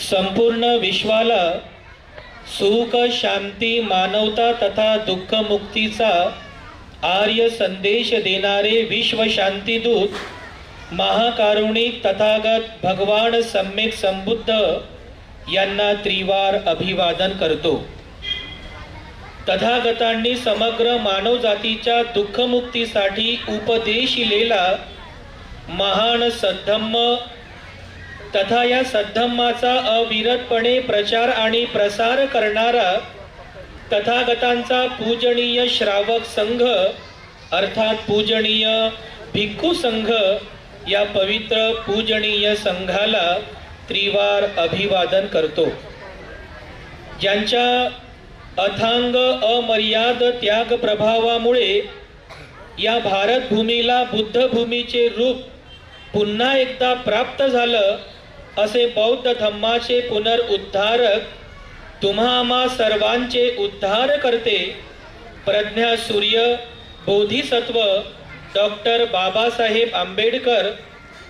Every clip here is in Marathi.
संपूर्ण विश्वाला सुख शांती मानवता तथा दुःख मुक्तीचा आर्य संदेश देणारे विश्व शांतीदूत महाकारुणिक तथागत भगवान सम्यक संबुद्ध यांना त्रिवार अभिवादन करतो. तथागतांनी समग्र मानवजातीच्या दुःखमुक्तीसाठी उपदेशिलेला महान सद्धम्म तथा या सद्धम्माचा अविरतपणे प्रचार आणि प्रसार करणारा तथागतांचा पूजनीय श्रावक संघ अर्थात पूजनीय भिक्खू संघ या पवित्र पूजनीय संघाला त्रिवार अभिवादन करतो. ज्यांच्या अथांग अमर्याद त्याग प्रभावामुळे या भारतभूमीला बुद्धभूमीचे रूप पुन्हा एकदा प्राप्त झालं असे बौद्ध धम्माचे पुनरुद्धारक तुम्हा आम्हा सर्वांचे उद्धार करते प्रज्ञा सूर्य बोधिसत्व डॉक्टर बाबासाहेब आंबेडकर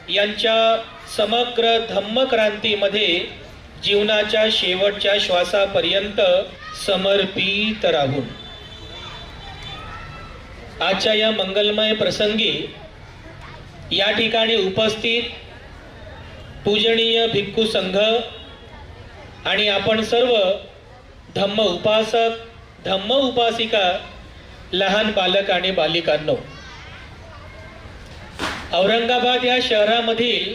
यांच्या समग्र धम्मक्रांतीमध्ये जीवनाच्या शेवटच्या श्वासापर्यंत समर्पित राहून. आजच्या या मंगलमय प्रसंगी या ठिकाणी उपस्थित पूजनीय भिक्खू संघ आणि आपण सर्व धम्म उपासक धम्म उपासिका लहान बालक आणि बालिकांनो. औरंगाबाद या शहरामधील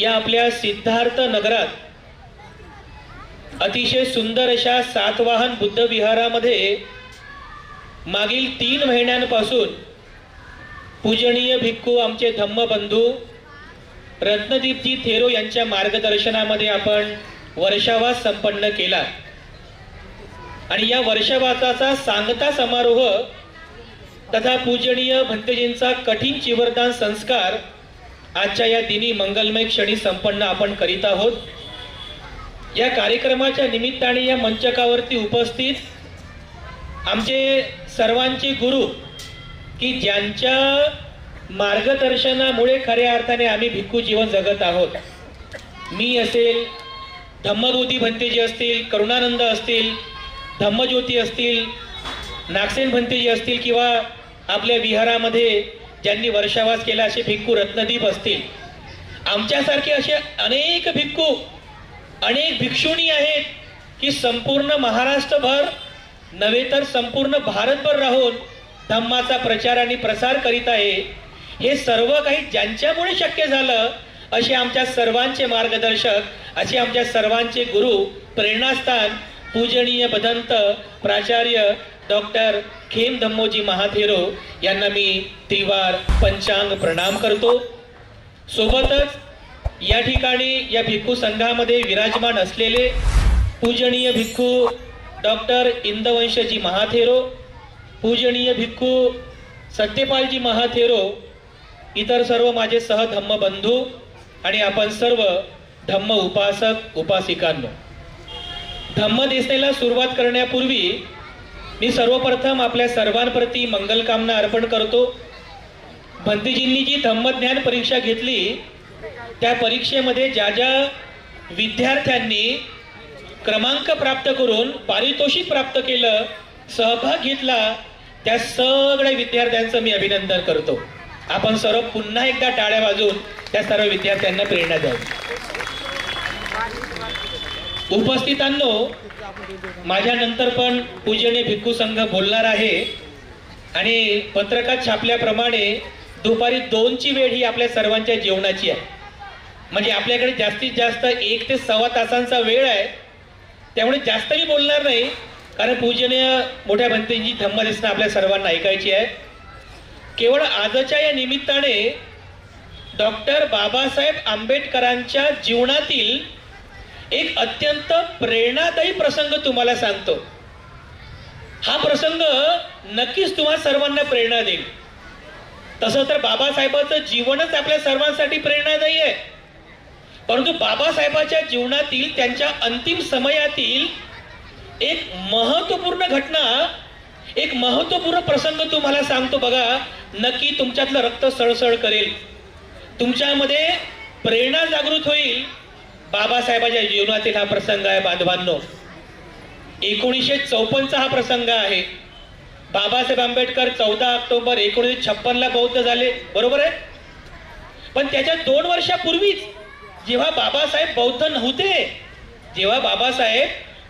या आपल्या सिद्धार्थ नगरात अतिशय सुंदर अशा सातवाहन बुद्ध विहारामध्ये मागील तीन महिन्यांपासून पूजनीय भिक्खू आमचे धम्मबंधू रत्नदीपजी थेरो यांच्या मार्गदर्शनामध्ये आपण वर्षावास संपन्न केला. आणि या वर्षवासाचा सांगता समारोह तथा पूजनीय भंतेजींचा कठीण चिवरदान संस्कार आजच्या या दिनी मंगलमय क्षणी संपन्न आपण करीत आहोत. या कार्यक्रमाच्या निमित्ताने या मंचकावरती उपस्थित आमचे सर्वांचे गुरु की ज्यांच्या मार्गदर्शनामुळे खऱ्या अर्थाने आम्ही भिक्खू जीवन जगत आहोत. मी असेल धम्मबोधी भंतेजी असतील करुणानंद असतील धम्मज्योती असतील नागसेन भंतेजी असतील किंवा आपल्या विहारामध्ये ज्यांनी वर्षावास केला असे भिक्खू रत्नदीप असतील. आमच्यासारखे असे अनेक भिक्खू अनेक भिक्षुणी आहेत की संपूर्ण महाराष्ट्रभर नव्हे तर संपूर्ण भारतभर राहून धम्माचा प्रचार आणि प्रसार करीत आहे. हे सर्व काही ज्यांच्यामुळे शक्य झालं असे आमच्या सर्वांचे मार्गदर्शक असे आमच्या सर्वांचे गुरु प्रेरणास्थान पूजनीय बदंत प्राचार्य डॉक्टर खेम धम्मोजी महाथेरो यांना मी त्रिवार पंचांग प्रणाम करतो. सोबतच या ठिकाणी या भिक्खू संघामध्ये विराजमान असलेले पूजनीय भिक्खू डॉक्टर इंदवंशजी महाथेरो पूजनीय भिक्खू सत्यपालजी महाथेरो इतर सर्व माझे सहधम्म बंधू आणि आपण सर्व धम्म उपासक उपासिकांनो. धम्म दिसनेला सुरुवात करण्यापूर्वी मी सर्वप्रथम आपल्या सर्वांप्रती मंगलकामना अर्पण करतो. भंतीजींनी जी धम्मज्ञान परीक्षा घेतली त्या परीक्षेमध्ये ज्या ज्या विद्यार्थ्यांनी क्रमांक प्राप्त करून पारितोषिक प्राप्त केलं सहभाग घेतला त्या सगळ्या विद्यार्थ्यांचं मी अभिनंदन करतो. आपण सर्व पुन्हा एकदा टाळ्या बाजून त्या सर्व विद्यार्थ्यांना प्रेरणा द्यावी. उपस्थितांनो माझ्या नंतर पण पूजनीय भिक्खू संघ बोलणार आहे. आणि पत्रकात छापल्याप्रमाणे दुपारी दोनची वेळ ही आपल्या सर्वांच्या जेवणाची आहे. म्हणजे आपल्याकडे जास्तीत जास्त एक ते सव्वा तासांचा वेळ आहे. त्यामुळे जास्त मी बोलणार नाही कारण पूजनीय मोठ्या भंतेंची धम्मदेशना आपल्या सर्वांना ऐकायची आहे. केवळ आजच्या या निमित्ताने डॉक्टर बाबासाहेब आंबेडकरांच्या जीवनातील एक अत्यंत प्रेरणादायी प्रसंग तुम्हाला सांगतो. हा प्रसंग नक्कीच तुम्हा सर्वांना प्रेरणा देईल. तसं तर बाबासाहेबांचं जीवनच आपल्या सर्वांसाठी प्रेरणादायी आहे. परंतु बाबासाहेबाच्या जीवनातील त्यांच्या अंतिम समयातील एक महत्त्वपूर्ण घटना एक महत्त्वपूर्ण प्रसंग तुम्हाला सांगतो बघा. नक्की तुमच्यातलं रक्त सळसळ करेल. तुमच्यामध्ये प्रेरणा जागृत होईल. बाबासाहेबाच्या जीवनातील हा प्रसंग आहे बांधवांनो. एकोणीसशे चौपन्नचा हा प्रसंग आहे. बाबासाहेब आंबेडकर चौदा ऑक्टोबर एकोणीसशे छप्पनला बौद्ध झाले. बरोबर आहे? पण त्याच्या दोन वर्षापूर्वीच जेव्हा बाबासाहेब बौद्ध नव्हते जेव्हा बाबासाहेब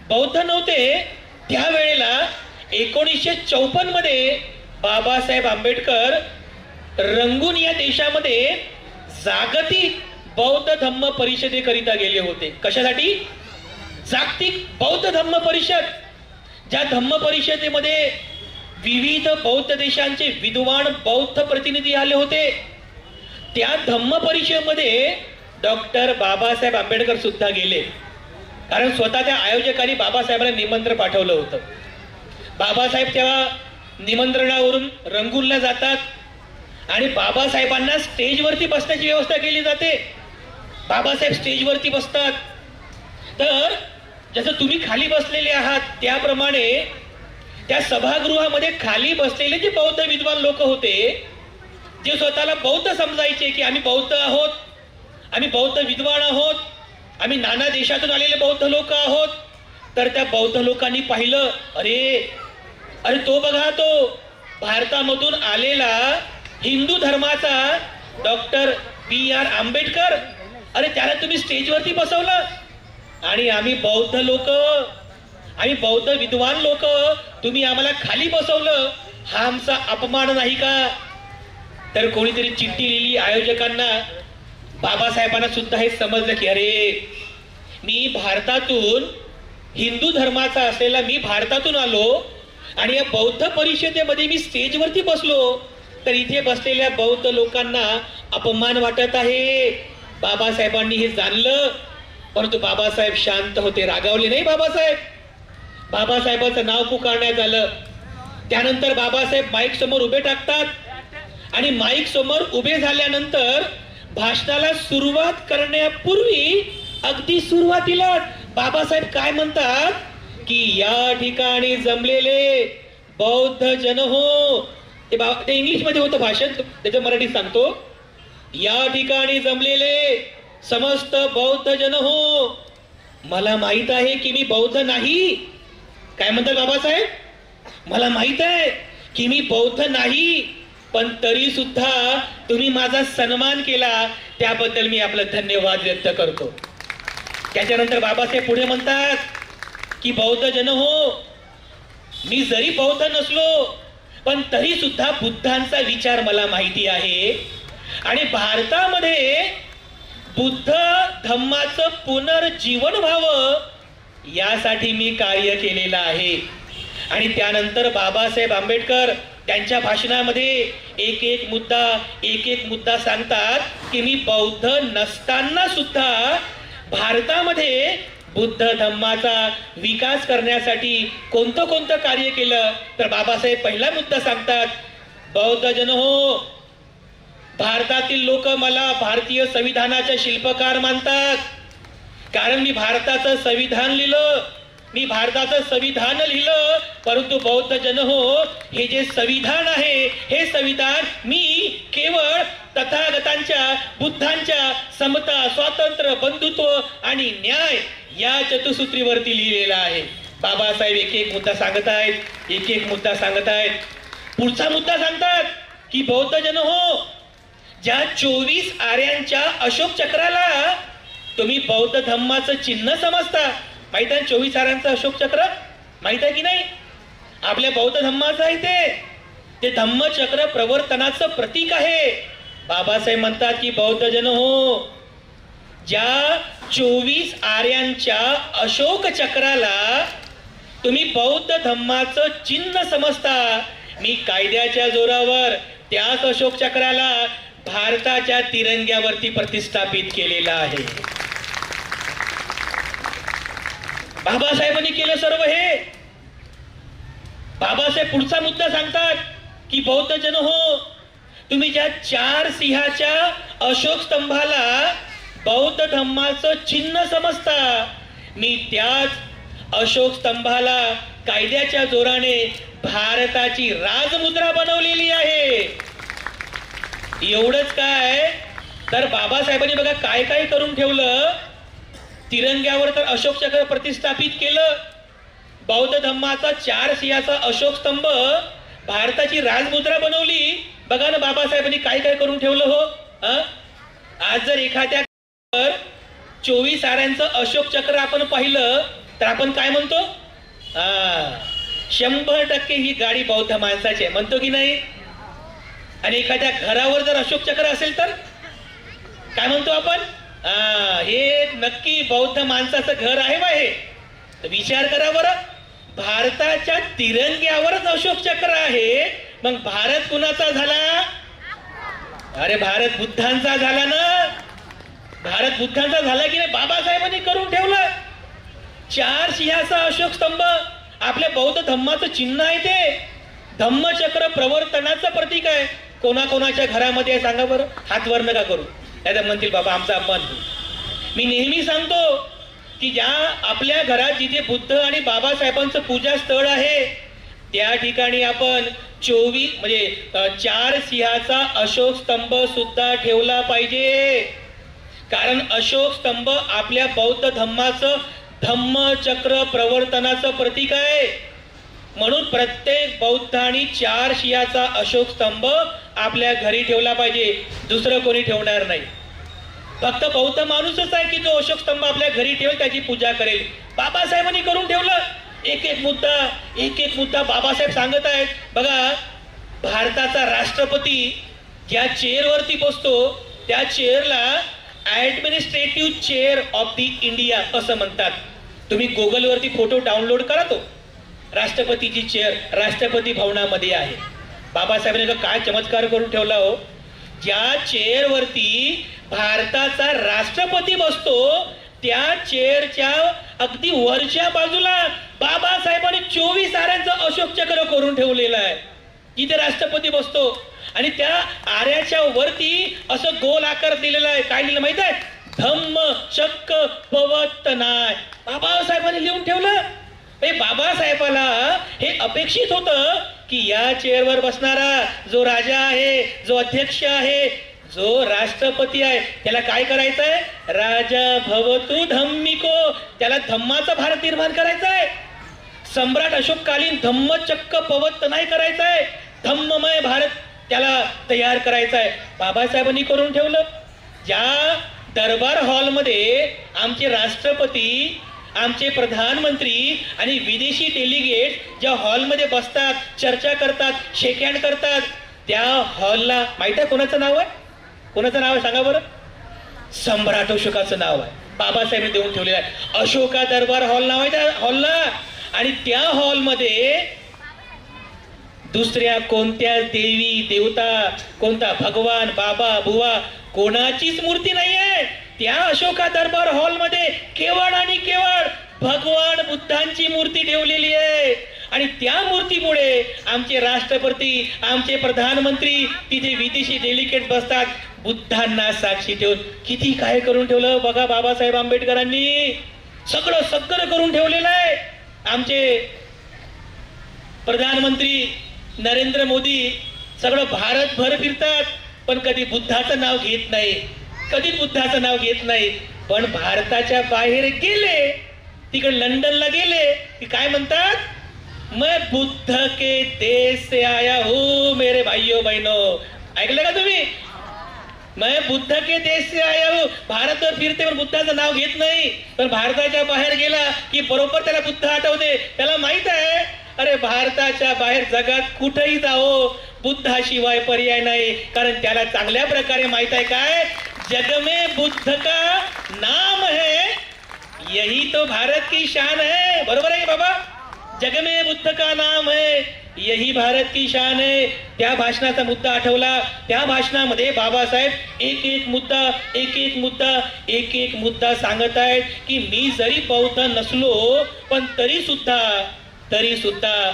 बौद्ध नव्हते त्यावेळेला एकोणीसशे चौपन्नमध्ये बाबासाहेब आंबेडकर रंगून या देशामध्ये जागतिक बौद्ध धम्म परिषदेकरिता गेले होते. कशासाठी? जागतिक बौद्ध धम्म परिषद. ज्या धम्म परिषदेमध्ये विविध बौद्ध देशांचे विद्वान बौद्ध प्रतिनिधी आले होते. त्या धम्म परिषदेमध्ये डॉक्टर बाबासाहेब आंबेडकर सुद्धा गेले. कारण स्वतः त्या आयोजकांनी बाबासाहेबांना निमंत्रण पाठवलं होतं. बाबासाहेब तेव्हा निमंत्रणावरून रंगूनला जातात. आणि बाबासाहेबांना स्टेजवरती बसण्याची व्यवस्था केली जाते. बाबासाहेब स्टेजवरती बसतात. तर जसं तुम्ही खाली बसलेले आहात त्याप्रमाणे त्या सभागृहामध्ये खाली बसलेले जे बौद्ध विद्वान लोक होते जे स्वतःला बौद्ध समजायचे की आम्ही बौद्ध आहोत आम्ही बौद्ध विद्वान आहोत आम्ही नाना देशातून आलेले बौद्ध लोक आहोत तर त्या बौद्ध लोकांनी पाहिलं अरे अरे तो बघा तो भारतामधून आलेला हिंदू धर्माचा डॉक्टर बी आर आंबेडकर. अरे त्याला तुम्ही स्टेजवरती बसवलं. आणि आम्ही बौद्ध लोक आम्ही बौद्ध विद्वान लोक तुम्ही आम्हाला खाली बसवलं. हा आमचा अपमान नाही का? तर कोणीतरी चिठ्ठी लिहिली आयोजकांना. बाबासाहेबांना सुद्धा हे समजलं की अरे मी भारतातून हिंदू धर्माचा असलेला मी भारतातून आलो आणि या बौद्ध परिषदेमध्ये मी स्टेजवरती बसलो तर इथे बसलेल्या बौद्ध लोकांना अपमान वाटत आहे. बाबासाहेबांनी हे जाणलं परंतु बाबासाहेब शांत होते रागावले नाही बाबासाहेब. बाबासाहेबाचं नाव पुकारण्यात आलं. त्यानंतर बाबासाहेब माईक समोर उभे टाकतात. आणि माईक समोर उभे झाल्यानंतर भाषणाला सुरुवात करण्यापूर्वी अगदी सुरुवातीला बाबासाहेब काय म्हणतात? की या ठिकाणी जमलेले बौद्ध जन हो. ते ते इंग्लिशमध्ये होतं भाषण त्याचं मराठीत सांगतो. या ठिकाणी जमलेले समस्त बौद्ध जन हो. मला माहीत आहे की मी बौद्ध नाही. काय म्हणतात बाबासाहेब? मला माहीत आहे की मी बौद्ध नाही पण तरी सुद्धा तुम्ही माझा सन्मान केला त्याबद्दल मी आपलं धन्यवाद व्यक्त करतो. त्याच्यानंतर बाबासाहेब पुढे म्हणतात की बौद्ध जन हो. मी जरी बौद्ध नसलो पण तरी सुद्धा बुद्धांचा विचार मला माहिती आहे. आणि भारतामध्ये बुद्ध धम्माचं पुनर्जीवन व्हावं यासाठी मी कार्य केलेलं आहे. आणि त्यानंतर बाबासाहेब आंबेडकर त्यांच्या भाषणामध्ये एक एक मुद्दा एक एक मुद्दा सांगतात की मी बौद्ध नसताना सुद्धा भारतामध्ये बुद्ध धम्माचा विकास करण्यासाठी कोणतं कोणतं कार्य केलं? तर बाबासाहेब पहिला मुद्दा सांगतात बौद्ध जन हो भारतातील लोक मला भारतीय संविधानाच्या शिल्पकार मानतात. कारण मी भारताचं संविधान लिहिलं मी भारताचं संविधान लिहिलं परंतु बौद्ध जन हो हे जे संविधान आहे हे संविधान मी केवळ तथागतांच्या बुद्धांच्या समता स्वातंत्र्य बंधुत्व आणि न्याय या चतुसूत्रीवरती लिहिलेलं आहे. बाबासाहेब एक एक मुद्दा सांगत आहेत एक एक मुद्दा सांगत आहेत. पुढचा मुद्दा सांगतात की बौद्ध जन हो ज्या चोवीस आर्यांच्या अशोक चक्राला तुम्ही बौद्ध धम्माचं चिन्ह समजता माहीत आहे चोवीस आर्यांचं अशोक चक्र? माहीत आहे की नाही? आपल्या बौद्ध धम्माचं आहे ते. ते धम्मचक्र प्रवर्तनाचं प्रतीक आहे. बाबासाहेब म्हणतात की बौद्ध जन हो ज्या चोवीस आर्यांच्या अशोक चक्राला तुम्ही बौद्ध धम्माचं चिन्ह समजता. मी कायद्याच्या जोरावर त्याच अशोक चक्राला भारताच्या तिरंग्यावरती प्रतिष्ठापित केलेलं आहे. बाबासाहेबांनी केलं सर्व हे. बाबासाहेब पुढचा मुद्दा सांगतात की बौद्ध जन हो तुम्ही ज्या चार सिंहाच्या अशोक स्तंभाला बौद्ध धम्माचं चिन्ह समजता. मी त्याच अशोक स्तंभाला कायद्याच्या जोराने भारताची राजमुद्रा बनवलेली आहे. एवढंच काय? तर बाबासाहेबांनी बघा काय काय करून ठेवलं? तिरंग्यावर तर अशोक चक्र प्रतिष्ठापित केलं. बौद्ध धम्माचा चार सियाचा अशोक स्तंभ भारताची राजमुद्रा बनवली. बघा ना बाबासाहेबांनी काय काय करून ठेवलं हो? अं? आज जर एखाद्या चोवीस आऱ्यांचं अशोक चक्र आपण पाहिलं तर आपण काय म्हणतो? शंभर टक्के ही गाडी बौद्ध माणसाची आहे. म्हणतो की नाही? आणि एखाद्या घरावर जर अशोक चक्र असेल तर? काय म्हणतो आपण? हे नक्की बौद्ध माणसाचं घर आहे बा हे. तर विचार करा बरं. भारताच्या तिरंग्यावरच अशोक चक्र आहे. मग भारत कुणाचा झाला? अरे भारत बुद्धांचा झाला ना. भारत बुद्धांचा झाला की नाही? बाबासाहेबांनी करून ठेवलं चार सिंहाचा अशोक स्तंभ आपल्या बौद्ध धम्माचं चिन्ह आहे ते. धम्मचक्र प्रवर्तनाचं प्रतीक आहे. कोणाकोणाच्या घरामध्ये आहे सांगा बरं. हात वर नका करू. नाही म्हणतील बाबा आमचा अपमान मी नेहमी सांगतो की ज्या आपल्या घरात जिथे बुद्ध आणि बाबासाहेबांचं पूजा स्थळ आहे त्या ठिकाणी आपण चोवीस म्हणजे चार सिंहाचा अशोक स्तंभ सुद्धा ठेवला पाहिजे. कारण अशोक स्तंभ आपल्या बौद्ध धम्माचं धम्मचक्र प्रवर्तनाचं प्रतीक आहे. म्हणून प्रत्येक बौद्धांनी चार शियाचा अशोक स्तंभ आपल्या घरी ठेवला पाहिजे. दुसरं कोणी ठेवणार नाही. फक्त बौद्ध माणूसच आहे की जो अशोक स्तंभ आपल्या घरी ठेवेल त्याची पूजा करेल. बाबासाहेबांनी करून ठेवलं. एक एक मुद्दा एक एक मुद्दा बाबासाहेब सांगत आहेत. बघा भारताचा राष्ट्रपती ज्या चेअरवरती बसतो त्या चेअरला administrative chair of the India असं म्हणतात. तुम्ही गुगलवरती फोटो डाउनलोड करा तो. राष्ट्रपतीची चेअर राष्ट्रपती भवनामध्ये आहे. बाबासाहेबांनी काय चमत्कार करून ठेवला हो? ज्या चेअरवरती भारताचा राष्ट्रपती बसतो त्या चेअरच्या अगदी वरच्या बाजूला बाबासाहेबांनी चोवीस आऱ्यांचं अशोक चक्र करून ठेवलेलं आहे. जिथे राष्ट्रपती बसतो आणि त्या आऱ्याच्या वरती असं गोल आकार दिलेला आहे. काय लिहिलं माहीत आहे? धम्म चक्क पवतनाय बाबासाहेबांनी लिहून ठेवलं. बाबासाहेबाला हे अपेक्षित होतं की या चेअरवर बसणारा जो राजा आहे जो अध्यक्ष आहे जो राष्ट्रपती आहे त्याला काय करायचंय? राजा भवतु धम्मिको. त्याला धम्माचा भारत निर्माण करायचा आहे सम्राट अशोककालीन धम्मचक्क पवत नाही करायचंय. धम्ममय भारत त्याला तयार करायचं आहे. बाबासाहेबांनी करून ठेवलं. ज्या दरबार हॉलमध्ये आमचे राष्ट्रपती आमचे प्रधानमंत्री आणि विदेशी डेलिगेट ज्या हॉलमध्ये बसतात चर्चा करतात शेक हँड करतात त्या हॉलला माहीत आहे कोणाचं नाव आहे? कोणाचं नाव आहे सांगा बरं? सम्राट अशोकाचं नाव आहे. बाबासाहेबांनी देऊन ठेवलेलं आहे. अशोका दरबार हॉल नाव आहे? त्या हॉलला. आणि त्या हॉलमध्ये दुसऱ्या कोणत्या देवी देवता कोणता भगवान बाबा बुवा कोणाचीच मूर्ती नाहीये. त्या अशोका दरबार हॉलमध्ये केवळ आणि केवळ भगवान बुद्धांची मूर्ती ठेवलेली आहे. आणि त्या मूर्तीमुळे आमचे राष्ट्रपती आमचे प्रधानमंत्री तिथे विदेशी डेलिकेट बसतात. बुद्धांना साक्षी ठेवून किती काय करून ठेवलं? बघा बाबासाहेब आंबेडकरांनी. सगळं सगळं करून ठेवलेलं आहे. आमचे प्रधानमंत्री नरेंद्र मोदी सगळं भारतभर फिरतात पण कधी बुद्धाचं नाव घेत नाही कधी बुद्धाचं नाव घेत नाही. पण भारताच्या बाहेर गेले तिकडे लंडनला गेले की काय म्हणतात? मैं बुद्ध के देश से आया हूँ मेरे भाइयों बहनों. ऐकलं का तुम्ही? मैं बुद्ध के देश से आया हूँ. भारतवर फिरते पण बुद्धाचं नाव घेत नाही. पण भारताच्या बाहेर गेला की बरोबर त्याला बुद्ध आठवते. त्याला माहीत आहे अरे भारताच्या बाहेर जगात कुठेही जाओ बुद्धाशिवाय पर्याय नाही. कारण त्याला चांगल्या प्रकारे माहीत आहे काय? जग में बुद्ध का नाम है? यही तो भारत की शान है. बरोबर आहे बाबा? जग में बुद्ध का नाम है? यही भारत की शान है. त्या भाषणाचा मुद्दा आठवला. त्या भाषणामध्ये बाबासाहेब एक एक मुद्दा एक एक मुद्दा एक एक मुद्दा सांगत आहेत की मी जरी बौद्ध नसलो पण तरी सुद्धा तरी सुद्धा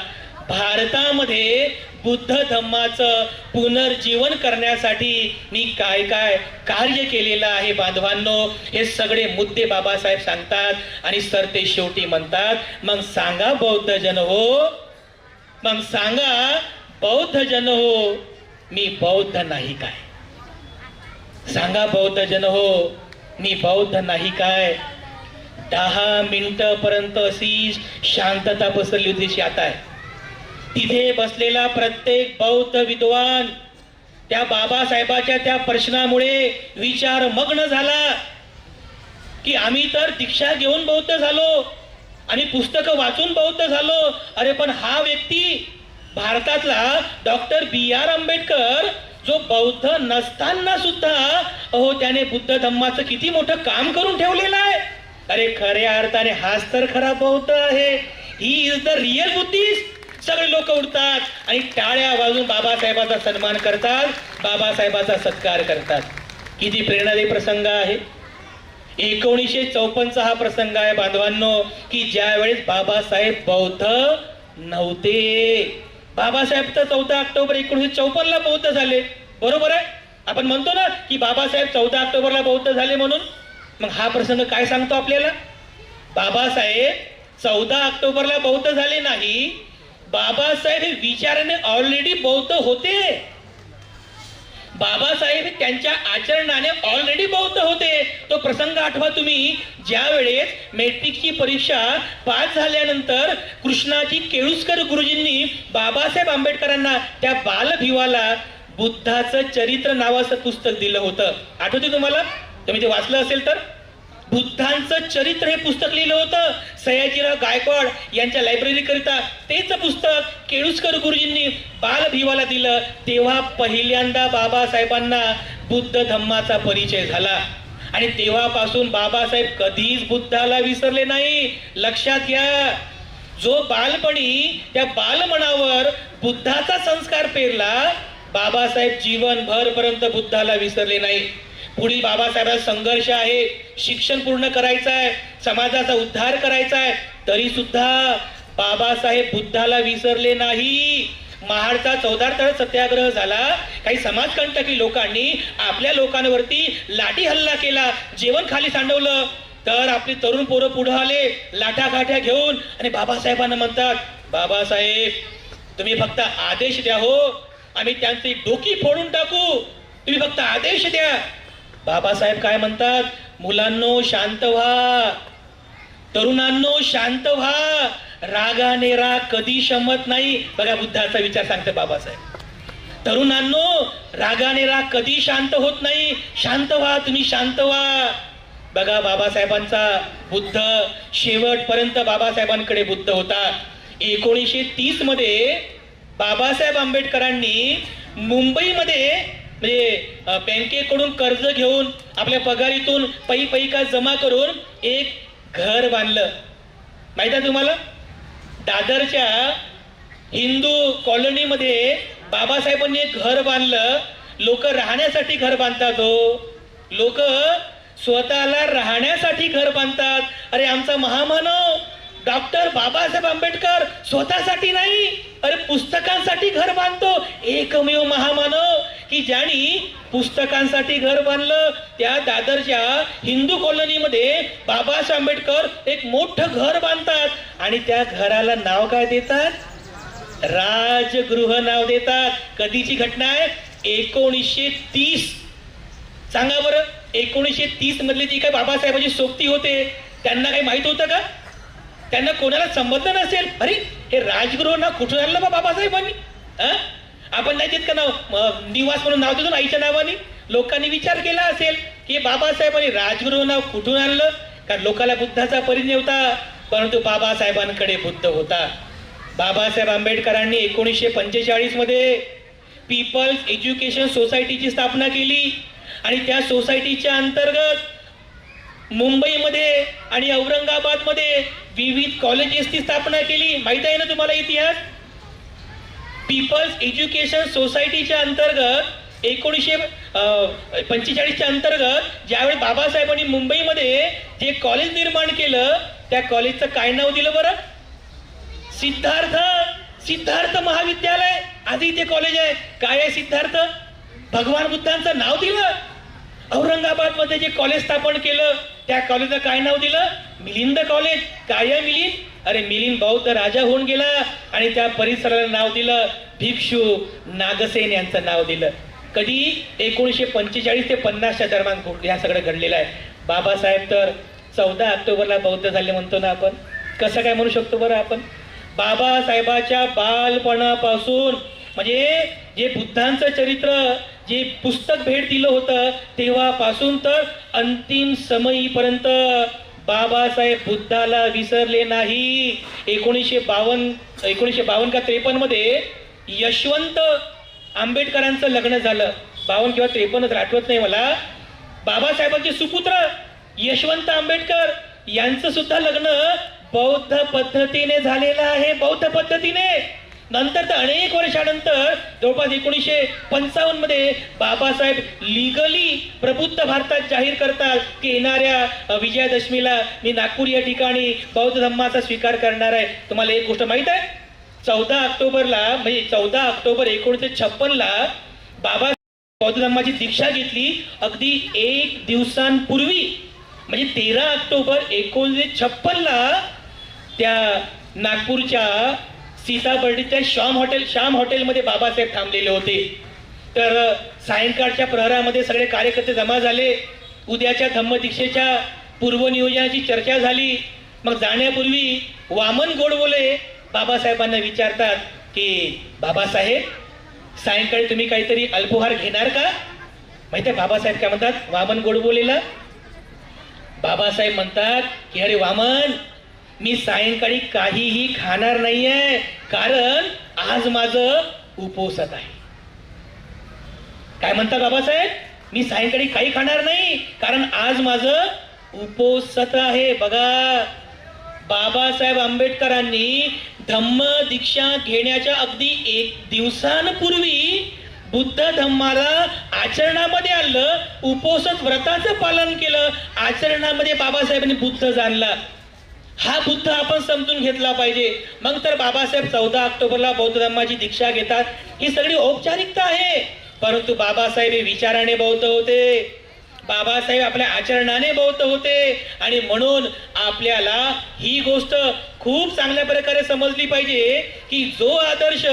भारतामध्ये बुद्ध धम्माचं पुनर्जीवन करण्यासाठी मी काय काय कार्य केलेलं आहे बांधवांनो हे सगळे मुद्दे बाबासाहेब सांगतात आणि सर ते शेवटी म्हणतात मग सांगा बौद्ध जन हो मग सांगा बौद्ध जन हो मी बौद्ध नाही काय? सांगा बौद्ध जन हो मी बौद्ध नाही काय? दहा मिनटंपर्यंत अशी शांतता पसरली होती जशी आता आहे. तिथे बसलेला प्रत्येक बौद्ध विद्वान त्या बाबासाहेबाच्या त्या प्रश्नामुळे विचार मग्न झाला की आम्ही तर दीक्षा घेऊन बौद्ध झालो आणि पुस्तकं वाचून बौद्ध झालो. अरे पण हा व्यक्ती भारतातला डॉक्टर बी आर आंबेडकर जो बौद्ध नसताना सुद्धा अहो त्याने बुद्ध धम्माचं किती मोठं काम करून ठेवलेलं आहे. अरे खऱ्या अर्थाने हाच तर खरा बौद्ध आहे. He is the real Buddhist सगळे लोक उठतात आणि टाळ्या वाजून बाबासाहेबाचा सन्मान करतात बाबासाहेबाचा सत्कार करतात. किती प्रेरणादायी प्रसंग आहे. एकोणीसशे चौपन्नचा हा प्रसंग आहे बांधवांनो की ज्या वेळेस बाबासाहेब बौद्ध नव्हते. बाबासाहेब तर चौदा ऑक्टोबर एकोणीसशे चौपन्नला बौद्ध झाले. बरोबर आहे? आपण म्हणतो ना की बाबासाहेब चौदा ऑक्टोबरला बौद्ध झाले म्हणून. मग हा प्रसंग काय सांगतो आपल्याला? बाबासाहेब चौदा ऑक्टोबरला बौद्ध झाले नाही. बाबासाहेब हे विचाराने ऑलरेडी बौद्ध होते. बाबासाहेब त्यांच्या आचरणाने ऑलरेडी बौद्ध होते. तो प्रसंग आठवा तुम्ही. ज्या वेळेस मेट्रिकची परीक्षा पास झाल्यानंतर कृष्णाजी केळुसकर गुरुजींनी बाबासाहेब आंबेडकरांना त्या बालभिवाला बुद्धाचं चरित्र नावाचं पुस्तक दिलं होतं. आठवते तुम्हाला? तुम्ही ते वाचलं असेल तर? बुद्धांचं चरित्र हे पुस्तक लिहिलं होतं. सयाजीराव गायकवाड यांच्या लायब्ररी करिता तेच पुस्तक केळुसकर गुरुजींनी बालभिवाला दिलं. तेव्हा पहिल्यांदा बाबासाहेबांना बुद्ध धम्माचा परिचय झाला. आणि तेव्हापासून बाबासाहेब कधीच बुद्धाला विसरले नाही. लक्षात घ्या जो बालपणी त्या बालमनावर बुद्धाचा संस्कार पेरला बाबासाहेब जीवनभर पर्यंत बुद्धाला विसरले नाही पुढील बाबासाहेबांचा संघर्ष आहे शिक्षण पूर्ण करायचं आहे समाजाचा उद्धार करायचा आहे तरी सुद्धा बाबासाहेब बुद्धाला विसरले नाही. महाडचा चौदार तळ सत्याग्रह झाला. काही समाजकंटकी लोकांनी आपल्या लोकांवरती लाठी हल्ला केला जेवण खाली सांडवलं. तर आपली तरुण पोरं पुढे आले लाठा काठ्या घेऊन आणि बाबासाहेबांना म्हणतात बाबासाहेब तुम्ही फक्त आदेश द्या हो. आम्ही त्यांची डोकी फोडून टाकू. तुम्ही फक्त आदेश द्या. बाबासाहेब काय म्हणतात? मुलांनो शांत व्हा. तरुणांनो शांत व्हा. रागाने राग कधी शमत नाही. बघा बुद्धाचा विचार सांगते बाबासाहेब. तरुणांनो रागाने राग कधी शांत होत नाही. शांत व्हा तुम्ही शांत व्हा. बघा बाबासाहेबांचा बुद्ध शेवटपर्यंत बाबासाहेबांकडे बुद्ध होता. एकोणीसशे तीसमध्ये बाबासाहेब आंबेडकरांनी मुंबईमध्ये म्हणजे बँकेकडून कर्ज घेऊन आपल्या पगारीतून पै पैका जमा करून एक घर बांधलं. माहीत आहे तुम्हाला? दादरच्या हिंदू कॉलनीमध्ये बाबासाहेबांनी एक घर बांधलं. लोक राहण्यासाठी घर बांधतात हो. लोक स्वतःला राहण्यासाठी घर बांधतात. अरे आमचा महामानव डॉक्टर बाबासाहेब आंबेडकर स्वतःसाठी नाही अरे पुस्तकांसाठी घर बांधतो. एकमेव महामानव की ज्यांनी पुस्तकांसाठी घर बांधलं त्या दादरच्या हिंदू कॉलनीमध्ये बाबासाहेब आंबेडकर एक मोठं घर बांधतात. आणि त्या घराला नाव काय देतात? राजगृह नाव देतात. कधीची घटना आहे? एकोणीसशे तीस. सांगा बरं एकोणीसशे तीस मधली जी काय बाबासाहेबांची सोबती होते त्यांना काही माहीत होतं का? त्यांना कोणाला संबंध नसेल? अरे हे राजगृह ना कुठून आणलं बा बाबासाहेबांनी? आपण नाही देत का नाव निवास म्हणून नाव देतो ना आईच्या नावाने. लोकांनी विचार केला असेल की बाबासाहेबांनी राजगृह नाव कुठून आणलं? कारण लोकाला बुद्धाचा परिणय होता परंतु बाबासाहेबांकडे बुद्ध होता. बाबासाहेब आंबेडकरांनी एकोणीसशे पंचेचाळीसमध्ये पीपल्स एज्युकेशन सोसायटीची स्थापना केली. आणि त्या सोसायटीच्या अंतर्गत मुंबईमध्ये आणि औरंगाबादमध्ये विविध कॉलेजेसची स्थापना केली. माहीत आहे ना तुम्हाला इतिहास? पीपल्स एज्युकेशन सोसायटीच्या अंतर्गत एकोणीसशे पंचेचाळीसच्या अंतर्गत ज्यावेळी बाबासाहेबांनी मुंबईमध्ये जे कॉलेज निर्माण केलं त्या कॉलेजचं काय नाव दिलं बरं? सिद्धार्थ सिद्धार्थ महाविद्यालय. आधी इथे कॉलेज आहे. काय आहे सिद्धार्थ? भगवान बुद्धांचं नाव दिलं. औरंगाबादमध्ये जे कॉलेज स्थापन केलं त्या कॉलेजचं काय नाव दिलं? मिलिंद कॉलेज. काय आहे मिलिंद? अरे मिलिंद बौद्ध राजा होऊन गेला. आणि त्या परिसराला नाव दिलं भिक्षू नागसेन यांचं नाव दिलं. कधी? एकोणीसशे पंचेचाळीस ते पन्नासच्या दरम्यान ह्या सगळं घडलेलं आहे. बाबासाहेब तर चौदा ऑक्टोबरला बौद्ध झाले म्हणतो ना आपण. कसं काय म्हणू शकतो बरं आपण? बाबासाहेबाच्या बालपणापासून म्हणजे जे बुद्धांचं चरित्र जे पुस्तक भेट दिलं होतं तेव्हापासून तर अंतिम समयीपर्यंत बाबासाहेब बुद्धाला विसरले नाही. एकोणीसशे बावन्न एकोणीसशे बावन्न का त्रेपन्नमध्ये यशवंत आंबेडकरांचं लग्न झालं. बावन्न किंवा त्रेपन्नच आठवत नाही मला. बाबासाहेबांचे सुपुत्र यशवंत आंबेडकर यांचं सुद्धा लग्न बौद्ध पद्धतीने झालेलं आहे. बौद्ध पद्धतीने. नंतर तर अनेक वर्षानंतर जवळपास एकोणीसशे पंचावन्नमध्ये बाबासाहेब लिगली प्रबुद्ध भारतात जाहीर करतात की येणाऱ्या विजयादशमीला मी नागपूर या ठिकाणी बौद्ध धम्माचा स्वीकार करणार आहे. तुम्हाला एक गोष्ट माहीत आहे? चौदा ऑक्टोबरला म्हणजे चौदा ऑक्टोबर एकोणीसशे छप्पनला बाबा बौद्ध धम्माची दीक्षा घेतली. अगदी एक दिवसांपूर्वी म्हणजे तेरा ऑक्टोबर एकोणीसशे छप्पनला त्या नागपूरच्या सीताबर्डीच्या श्याम हॉटेल श्याम हॉटेलमध्ये बाबासाहेब थांबलेले होते. तर सायंकाळच्या प्रहरामध्ये सगळे कार्यकर्ते जमा झाले. उद्याच्या धम्मदीक्षेच्या पूर्वनियोजनाची चर्चा झाली. मग जाण्यापूर्वी वामन गोडबोले बाबासाहेबांना विचारतात की बाबासाहेब सायंकाळी तुम्ही काहीतरी अल्पोहार घेणार का? माहिती आहे बाबासाहेब काय म्हणतात? वामन गोडबोलेला बाबासाहेब म्हणतात की अरे वामन मी सायंकाळी काहीही खाणार नाहीये कारण आज माझं उपोसत आहे. काय म्हणतात बाबासाहेब? मी सायंकाळी काही खाणार नाही कारण आज माझं उपोसत आहे. बघा बाबासाहेब आंबेडकरांनी धम्म दीक्षा घेण्याच्या अगदी एक दिवसांपूर्वी बुद्ध धम्माला आचरणामध्ये आणलं उपोसत व्रताचं पालन केलं. आचरणामध्ये बाबासाहेबांनी बुद्ध जाणला. हा बुद्ध आपण समजून घेतला पाहिजे. मग तर बाबासाहेब चौदा ऑक्टोबरला बौद्ध धर्माची दीक्षा घेतात. ही सगळी औपचारिकता आहे. परंतु बाबासाहेब हे विचाराने बौद्ध होते. बाबासाहेब आपल्या आचरणाने बौद्ध होते. आणि म्हणून आपल्याला ही गोष्ट खूप चांगल्या प्रकारे समजली पाहिजे की जो आदर्श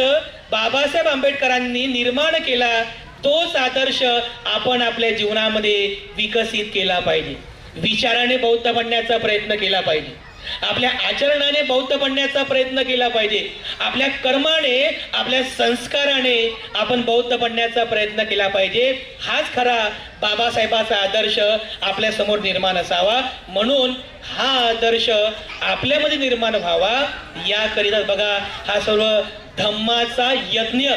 बाबासाहेब आंबेडकरांनी निर्माण केला तोच आदर्श आपण आपल्या जीवनामध्ये विकसित केला पाहिजे. विचाराने बौद्ध बनण्याचा प्रयत्न केला पाहिजे. आपल्या आचरणाने बौद्ध बनण्याचा प्रयत्न केला पाहिजे. आपल्या कर्माने आपल्या संस्काराने आपण बौद्ध बनण्याचा प्रयत्न केला पाहिजे. हाच खरा बाबासाहेबाचा आदर्श आपल्यासमोर निर्माण असावा. म्हणून हा आदर्श आपल्यामध्ये निर्माण व्हावा. याकरिता बघा हा सर्व धम्माचा यज्ञ.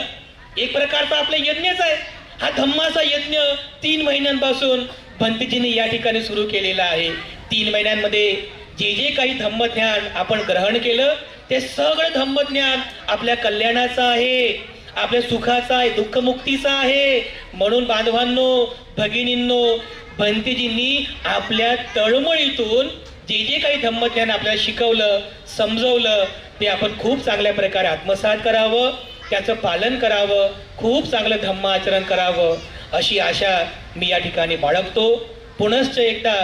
एक प्रकारचा आपला यज्ञच आहे. हा धम्माचा यज्ञ तीन महिन्यांपासून भंतीजीने या ठिकाणी सुरू केलेला आहे. तीन महिन्यांमध्ये जे जे काही धम्मज्ञान आपण ग्रहण केलं ते सगळं धम्मज्ञान आपल्या कल्याणाचं आहे आपल्या सुखाचा आहे दुःखमुक्तीचा आहे. म्हणून बांधवांनो भगिनींनो भंतीजींनी आपल्या तळमळीतून जे जे काही धम्मज्ञान आपल्याला शिकवलं समजवलं ते आपण खूप चांगल्या प्रकारे आत्मसात करावं त्याचं पालन करावं खूप चांगलं धम्म आचरण करावं अशी आशा मी या ठिकाणी बाळगतो. पुनश्च एकदा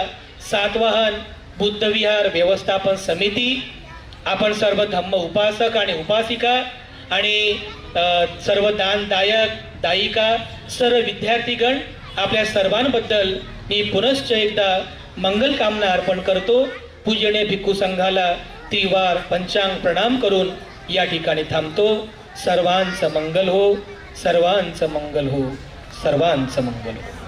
सातवाहन बुद्धविहार व्यवस्थापन समिती आपण सर्व धम्म उपासक आणि उपासिका आणि सर्व दानदायक दायिका सर्व विद्यार्थीगण आपल्या सर्वांबद्दल मी पुनश्च एकदा मंगल कामना अर्पण करतो. पूजने भिक्खू संघाला त्रिवार पंचांग प्रणाम करून या ठिकाणी थांबतो. सर्वांचं मंगल हो सर्वांचं मंगल हो सर्वांचं मंगल हो.